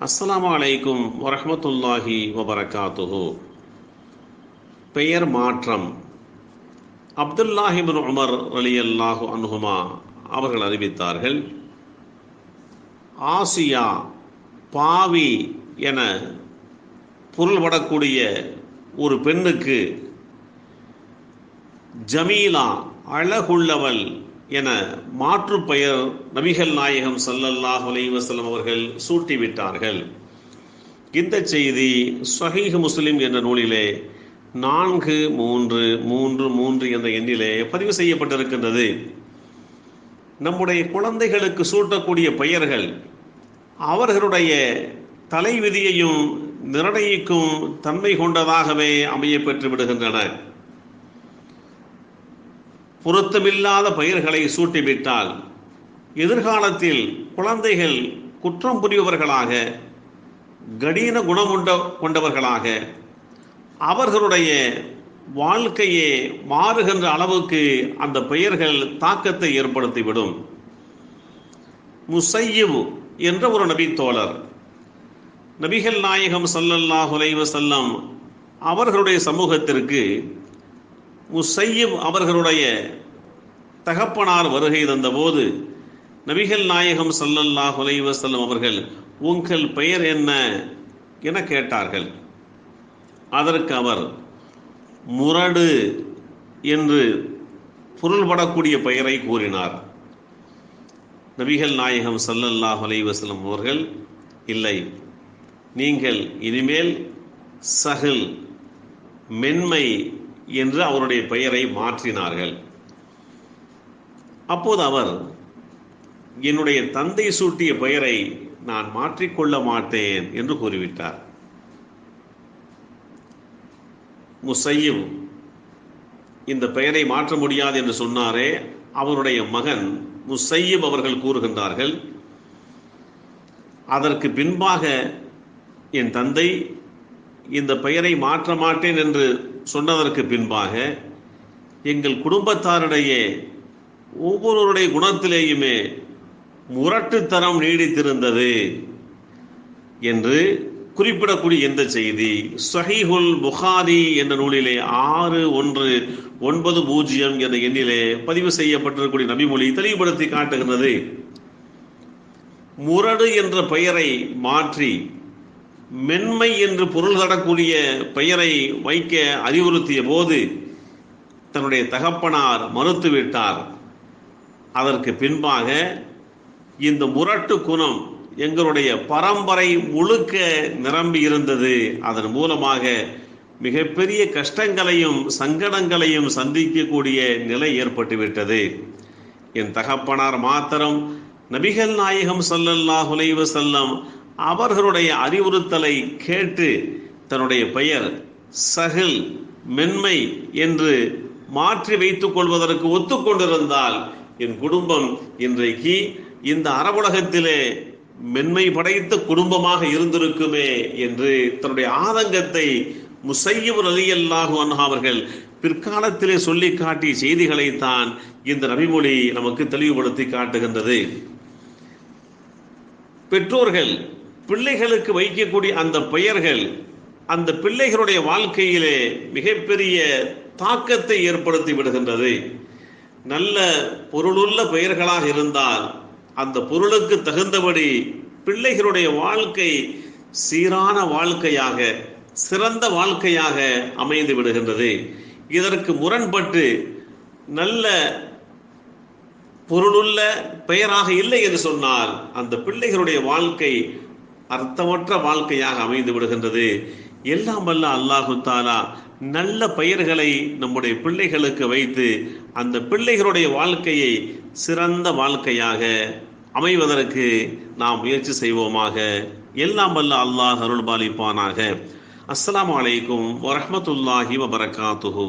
அஸ்லாம் அலைக்கும் வரமத்துல்லாஹி வபரகாத்துஹு. பெயர் மாற்றம். அப்துல்லாஹிபின் உமர் ரலியல்லாஹு அன்ஹுமா அவர்கள் அறிவித்தார்கள் ஆசியா பாவி என பொருள்படக்கூடிய ஒரு பெண்ணுக்கு ஜமீலா அழகுள்ளவள் என மாற்று பெயர் நபிகள் நாயகம் சல்லல்லாஹ் அலைவசல்லம் அவர்கள் சூட்டிவிட்டார்கள். இந்த செய்தி சஹீஹ் முஸ்லிம் என்ற நூலிலே நான்கு மூன்று மூன்று மூன்று என்ற எண்ணிலே பதிவு செய்யப்பட்டிருக்கின்றது. நம்முடைய குழந்தைகளுக்கு சூட்டக்கூடிய பெயர்கள் அவர்களுடைய தலைவிதியையும் நிர்ணயிக்கும் தன்மை கொண்டதாகவே அமைய பெற்று விடுகின்றன. பொருத்தமில்லாத பெயர்களை சூட்டிவிட்டால் எதிர்காலத்தில் குழந்தைகள் குற்றம் புரிபவர்களாக கடின குணமுண்ட கொண்டவர்களாக அவர்களுடைய வாழ்க்கையே மாறுகின்ற அளவுக்கு அந்த பெயர்கள் தாக்கத்தை ஏற்படுத்திவிடும். முசையீவ் என்ற ஒரு நபித்தோழர் நபிகள் நாயகம் சல்லல்லாஹ் செல்லம் அவர்களுடைய சமூகத்திற்கு முசையீப் அவர்களுடைய தகப்பனார் வருகை தந்தபோது நபிகள் நாயகம் சல்லல்லாஹ் செல்லம் அவர்கள் உங்கள் பெயர் என்ன? என கேட்டார்கள். அதற்கு அவர் முரடு என்று பொருள்படக்கூடிய பெயரை கூறினார். நபிகள் நாயகம் சல்லல்லாஹ் அலைவசலம் அவர்கள் இல்லை நீங்கள் இனிமேல் சஹில் மென்மை என்று அவருடைய பெயரை மாற்றினார்கள். அப்போது அவர் என்னுடைய தந்தை சூட்டிய பெயரை நான் மாற்றிக்கொள்ள மாட்டேன் என்று கூறிவிட்டார். முசையும் இந்த பெயரை மாற்ற முடியாது என்று சொன்னாரே அவருடைய மகன் முசையும் அவர்கள் கூறுகின்றார்கள் அதற்கு பின்பாக என் தந்தை இந்த பெயரை மாற்ற மாட்டேன் என்று சொன்னதற்கு பின்பாக எங்கள் குடும்பத்தாரிடையே ஒவ்வொருவருடைய குணத்திலேயுமே முரட்டுத்தனம் நீடித்திருந்தது என்று குறிப்பிடக்கூடிய எந்த செய்தி சஹிஹுல் புகாரி என்ற நூலிலே ஆறு ஒன்று ஒன்பது பூஜ்ஜியம் என்ற எண்ணிலே பதிவு செய்யப்பட்டிருக்கக்கூடிய நபிமொழி தெளிவுபடுத்தி காட்டுகின்றது. முரடு என்ற பெயரை மாற்றி மென்மை என்று பொருள் தரக்கூடிய பெயரை வைக்க அறிவுறுத்திய போது தன்னுடைய தகப்பனார் மறுத்துவிட்டார். அதற்கு பின்பாக இந்த முரட்டு குணம் எங்களுடைய பரம்பரை முழுக்க நிரம்பி இருந்தது. அதன் மூலமாக மிகப்பெரிய கஷ்டங்களையும் சங்கடங்களையும் சந்திக்கக்கூடிய நிலை ஏற்பட்டுவிட்டது. என் தகப்பனார் மாத்திரம் நபிகள் நாயகம் சல்லல்லாஹ் செல்லம் அவர்களுடைய அறிவுறுத்தலை கேட்டு தன்னுடைய பெயர் சஹில் மென்மை என்று மாற்றி வைத்துக் கொள்வதற்கு ஒத்துக்கொண்டிருந்தால் என் குடும்பம் இன்றைக்கு இந்த அரபுலகத்திலே மென்மை படைத்த குடும்பமாக இருந்திருக்குமே என்று தன்னுடைய ஆதங்கத்தை முசையீப் அலி அல்லாஹு அவர்கள் பிற்காலத்திலே சொல்லி காட்டிய செய்திகளைத்தான் இந்த நபிமொழி நமக்கு தெளிவுபடுத்தி காட்டுகின்றது. பெற்றோர்கள் பிள்ளைகளுக்கு வைக்கக்கூடிய அந்த பெயர்கள் அந்த பிள்ளைகளுடைய வாழ்க்கையிலே மிகப்பெரிய தாக்கத்தை ஏற்படுத்தி விடுகின்றது. நல்ல பொருளுள்ள பெயர்களாக இருந்தால் அந்த பொருளுக்கு தகுந்தபடி பிள்ளைகளுடைய வாழ்க்கை சீரான வாழ்க்கையாக சிறந்த வாழ்க்கையாக அமைந்து விடுகின்றது. இதற்கு முரண்பட்டு நல்ல பொருளுள்ள பெயராக இல்லை என்று சொன்னால் அந்த பிள்ளைகளுடைய வாழ்க்கை அர்த்தமற்ற வாழ்க்கையாக அமைந்து விடுகின்றது. எல்லாம் வல்ல அல்லாஹு தாலா நல்ல பெயர்களை நம்முடைய பிள்ளைகளுக்கு வைத்து அந்த பிள்ளைகளுடைய வாழ்க்கையை சிறந்த வாழ்க்கையாக அமைவதற்கு நாம் முயற்சி செய்வோமாக. எல்லாம் வல்ல அல்லாஹ் அருள் பாலிப்பானாக அஸ்லாம் வலைக்கும் வரமத்துல்லாஹி வபரகாத்துஹூ.